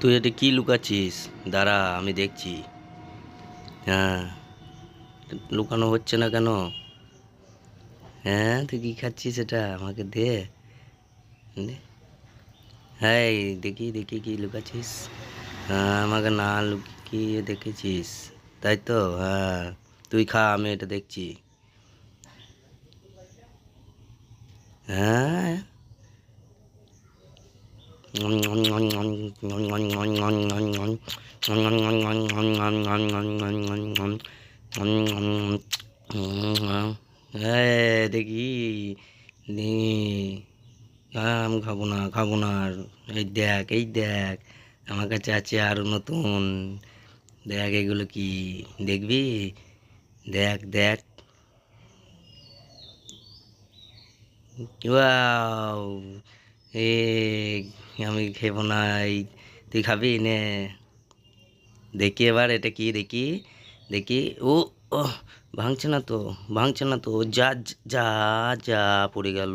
তুই এটা কি লুকাচ্ছিস? দাঁড়া, আমি দেখছি। হ্যাঁ লুকানো হচ্ছে না কেন? হ্যাঁ তুই কি খাচ্ছিস এটা? আমাকে দে। হ্যাঁ দেখি দেখি কি লুকাচ্ছিস। হ্যাঁ আমাকে না লুকিয়ে দেখেছিস। তাই তো? হ্যাঁ তুই খা, আমি এটা দেখছি। হ্যাঁ দেখি। আম খাব না খাব না আর। এই দেখ এই দেখ। আমার কাছে আছে আরও নতুন। দেখ, এগুলো কি? দেখবি? দেখ দেখ। এ আমি খেব না এই তুই খাবি নে। দেখি এবার এটা কি, দেখি দেখি। ও ও ভাঙছে না তো, ভাঙছে না তো। যা যা যা, পড়ে গেল।